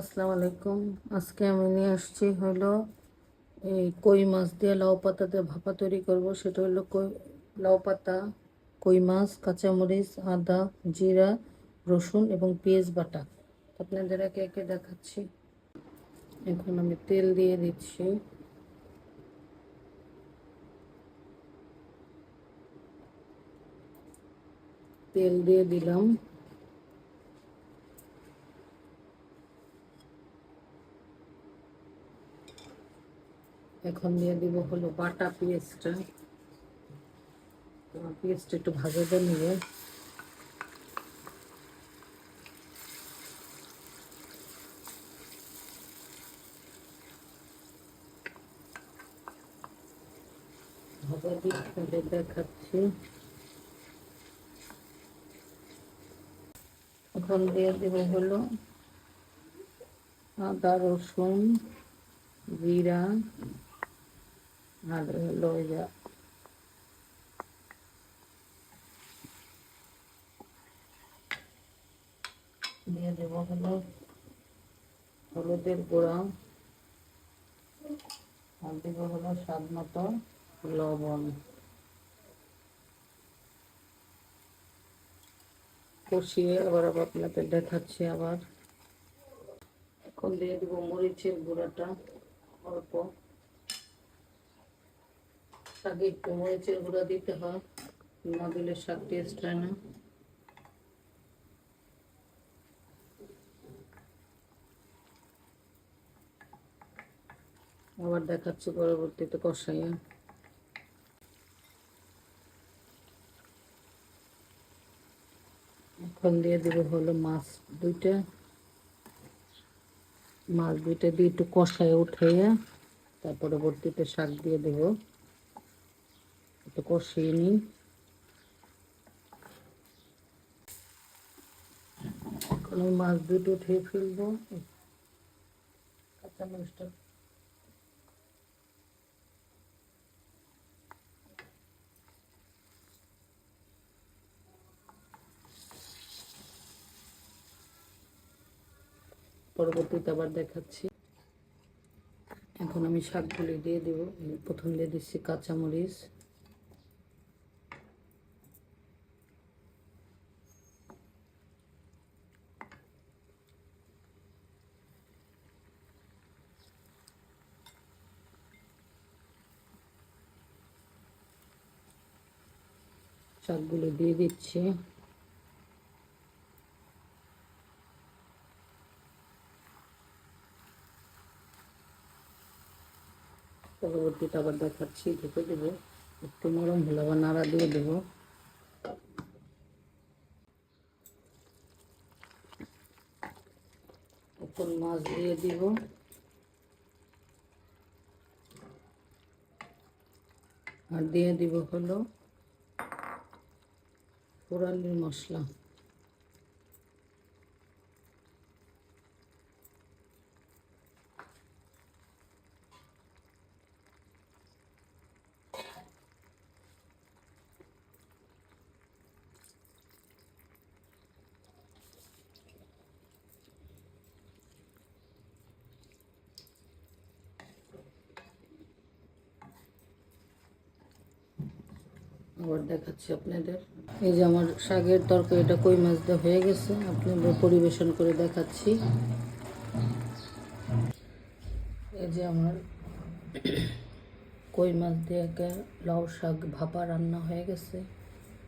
আসসালামু আলাইকুম। আজকে আমি নিয়ে আসছি হলো এই কই মাছ দিয়ে লাউ পাতা দিয়ে ভাপা তৈরি করব। সেটা হলো কই, লাউ পাতা, কই মাছ, কাঁচামরিচ, আদা, জিরা, রসুন এবং পেঁয়াজ বাটা। আপনাদের একে একে দেখাচ্ছি। এখন আমি তেল দিয়ে দিচ্ছি। তেল দিয়ে দিলাম। এখন দিয়ে দিব হলো বাটা পেঁয়াজটা পেঁয়াজটা একটু ভাজা দিয়ে নিবে ভাজা দিয়ে দেখাচ্ছি। এখন দিয়ে দেবো হলো আদা রসুন, জিরা আর হলো যা দিয়ে দেবো হলো হলুদের গুঁড়া আর দেবো হলো স্বাদ মতো লবণ কষিয়ে আবার আবার আপনাদের দেখাচ্ছি আবার এখন দিয়ে দেবো মরিচের গুঁড়াটা অল্প শাকে একটু মরিচের গুঁড়া দিতে হয়। না দিলে শাক টেস্ট হয় না। আবার দেখাচ্ছি পরবর্তীতে কষাইয়া। এখন দিয়ে দিব হলো মাছ দুইটা। মাছ দুইটা দিয়ে একটু কষায় উঠাইয়া, তার পরবর্তীতে শাক দিয়ে দেব। একটু কষিয়ে নিই। এখন মাছ দুটো উঠিয়ে ফেলব। কাঁচা মরিচটা পরবর্তীতে আবার দেখাচ্ছি। এখন আমি শাকগুলি দিয়ে দেব। প্রথম দিয়ে দিচ্ছি কাঁচামরিচ। শাকগুলো দিয়ে দিচ্ছি। পরবর্তীতে আবার দেখাচ্ছি, ঢেকে দেবো। একটু নরম হলে আবার নাড়া দিয়ে দেবো। এখন মাছ দিয়ে দিব। আর দিয়ে দিব হলো পোড়ালির মশলা। আবার দেখাচ্ছি আপনাদের। এই যে আমার শাকের তরকারিটা কই মাছ হয়ে গেছে আপনাদের পরিবেশন করে দেখাচ্ছি। এই যে আমার কই মাছ দিয়ে লাউ শাক ভাপা রান্না হয়ে গেছে।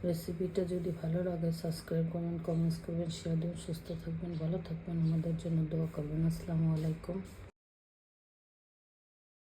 রেসিপিটা যদি ভালো লাগে সাবস্ক্রাইব করবেন কমেন্টস করবেন শেয়ার দেবেন, সুস্থ থাকবেন, ভালো থাকবেন। আমাদের জন্য দোয়া করবেন। আসসালামু আলাইকুম।